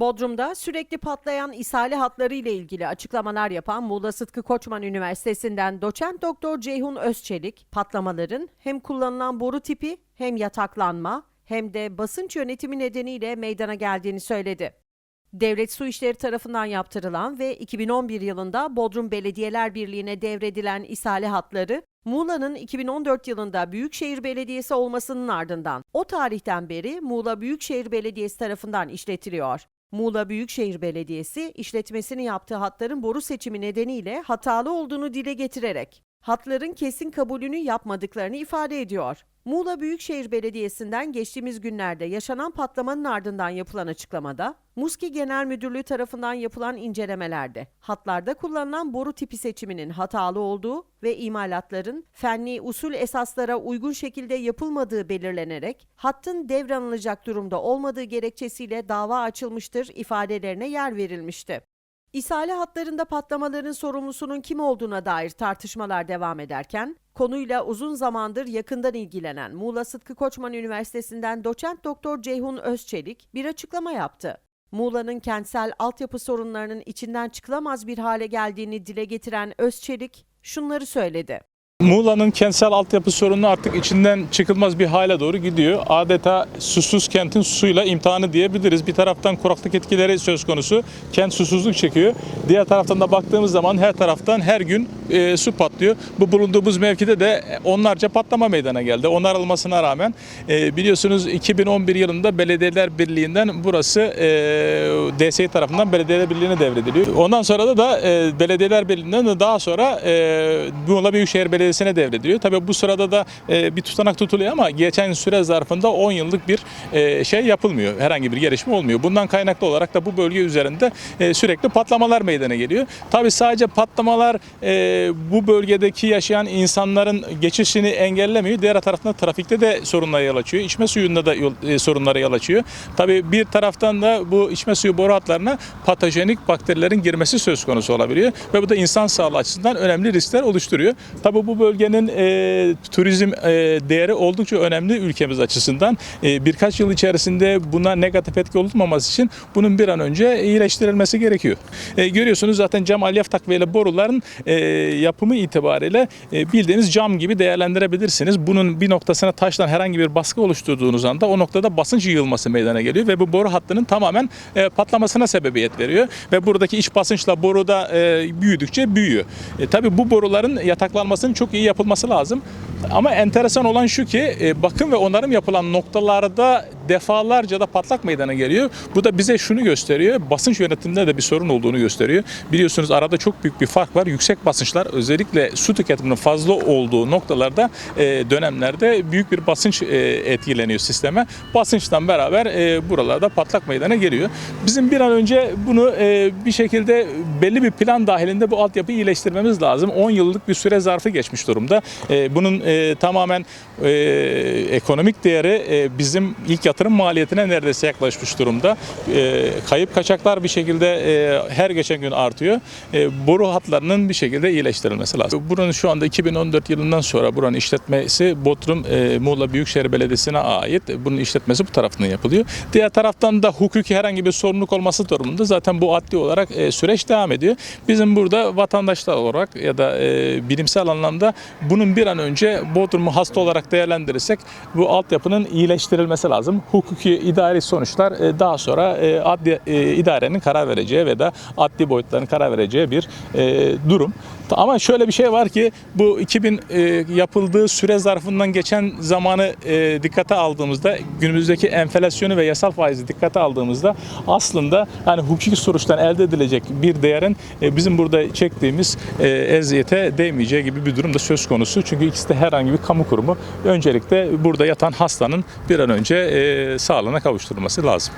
Bodrum'da sürekli patlayan ishali hatları ile ilgili açıklamalar yapan Muğla Sıtkı Koçman Üniversitesi'nden doçent doktor Ceyhun Özçelik, patlamaların hem kullanılan boru tipi hem yataklanma hem de basınç yönetimi nedeniyle meydana geldiğini söyledi. Devlet Su İşleri tarafından yaptırılan ve 2011 yılında Bodrum Belediyeler Birliği'ne devredilen ishali hatları, Muğla'nın 2014 yılında Büyükşehir Belediyesi olmasının ardından o tarihten beri Muğla Büyükşehir Belediyesi tarafından işletiliyor. Muğla Büyükşehir Belediyesi işletmesini yaptığı hatların boru seçimi nedeniyle hatalı olduğunu dile getirerek hatların kesin kabulünü yapmadıklarını ifade ediyor. Muğla Büyükşehir Belediyesi'nden geçtiğimiz günlerde yaşanan patlamanın ardından yapılan açıklamada, Muski Genel Müdürlüğü tarafından yapılan incelemelerde hatlarda kullanılan boru tipi seçiminin hatalı olduğu ve imalatların fenli usul esaslara uygun şekilde yapılmadığı belirlenerek hattın devranılacak durumda olmadığı gerekçesiyle dava açılmıştır ifadelerine yer verilmişti. İshali hatlarında patlamaların sorumlusunun kim olduğuna dair tartışmalar devam ederken, konuyla uzun zamandır yakından ilgilenen Muğla Sıtkı Koçman Üniversitesi'nden doçent doktor Ceyhun Özçelik bir açıklama yaptı. Muğla'nın kentsel altyapı sorunlarının içinden çıkılamaz bir hale geldiğini dile getiren Özçelik şunları söyledi. Muğla'nın kentsel altyapı sorunu artık içinden çıkılmaz bir hale doğru gidiyor. Adeta susuz kentin suyla imtihanı diyebiliriz. Bir taraftan kuraklık etkileri söz konusu. Kent susuzluk çekiyor. Diğer taraftan da baktığımız zaman her taraftan her gün e, su patlıyor. Bu bulunduğumuz mevkide de onlarca patlama meydana geldi. Onarılmasına rağmen e, biliyorsunuz 2011 yılında Belediyeler Birliği'nden burası e, DSİ tarafından Belediyeler Birliği'ne devrediliyor. Ondan sonra da, da e, Belediyeler Birliği'nden de daha sonra e, Muğla Büyükşehir Belediyesi'ne devrediliyor. Tabii bu sırada da e, bir tutanak tutuluyor ama geçen süre zarfında 10 yıllık bir e, şey yapılmıyor. Herhangi bir gelişme olmuyor. Bundan kaynaklı olarak da bu bölge üzerinde e, sürekli patlamalar meydana geliyor. Tabii sadece patlamalar e, bu bölgedeki yaşayan insanların geçişini engellemiyor. Diğer taraftan trafikte de sorunlara yol açıyor. İçme suyunda da yol, e, sorunlara yol açıyor. Tabii bir taraftan da bu içme suyu boru hatlarına patojenik bakterilerin girmesi söz konusu olabiliyor ve bu da insan sağlığı açısından önemli riskler oluşturuyor. Tabii bu bölgenin e, turizm e, değeri oldukça önemli ülkemiz açısından. E, birkaç yıl içerisinde buna negatif etki olmaması için bunun bir an önce iyileştirilmesi gerekiyor. E, görüyorsunuz zaten cam alyaf takviyeli boruların e, yapımı itibariyle e, bildiğiniz cam gibi değerlendirebilirsiniz. Bunun bir noktasına taştan herhangi bir baskı oluşturduğunuz anda o noktada basınç yığılması meydana geliyor ve bu boru hattının tamamen e, patlamasına sebebiyet veriyor ve buradaki iç basınçla boruda e, büyüdükçe büyüyor. E, tabii bu boruların yataklanmasının çok iyi yapılması lazım. Ama enteresan olan şu ki e, bakım ve onarım yapılan noktalarda defalarca da patlak meydana geliyor. Bu da bize şunu gösteriyor. Basınç yönetiminde de bir sorun olduğunu gösteriyor. Biliyorsunuz arada çok büyük bir fark var. Yüksek basınçlar özellikle su tüketiminin fazla olduğu noktalarda e, dönemlerde büyük bir basınç e, etkileniyor sisteme. Basınçtan beraber buralarda patlak meydana geliyor. Bizim bir an önce bunu bir şekilde belli bir plan dahilinde bu altyapıyı iyileştirmemiz lazım. 10 yıllık bir süre zarfı geçmiş durumda. Bunun e, tamamen e, ekonomik değeri e, bizim ilk yatırım maliyetine neredeyse yaklaşmış durumda. E, kayıp kaçaklar bir şekilde e, her geçen gün artıyor. E, boru hatlarının bir şekilde iyileştirilmesi lazım. Buranın şu anda 2014 yılından sonra buranın işletmesi Bodrum e, Muğla Büyükşehir Belediyesi'ne ait. Bunun işletmesi bu tarafından yapılıyor. Diğer taraftan da hukuki herhangi bir sorumluluk olması durumunda zaten bu adli olarak e, süreç devam ediyor. Bizim burada vatandaşlar olarak ya da e, bilimsel anlamda bunun bir an önce Bodrum'u hasta olarak değerlendirirsek bu altyapının iyileştirilmesi lazım. Hukuki idari sonuçlar e, daha sonra e, adli e, idarenin karar vereceği ve da adli boyutların karar vereceği bir durum. Ama şöyle bir şey var ki bu 2000 e, yapıldığı süre zarfından geçen zamanı e, dikkate aldığımızda günümüzdeki enflasyonu ve yasal faizi dikkate aldığımızda aslında yani hukuki sonuçtan elde edilecek bir değerin e, bizim burada çektiğimiz e, eziyete değmeyeceği gibi bir durum da söz konusu. Çünkü ikisi de herhangi bir kamu kurumu. Öncelikle burada yatan hastanın bir an önce e, sağlığına kavuşturulması lazım.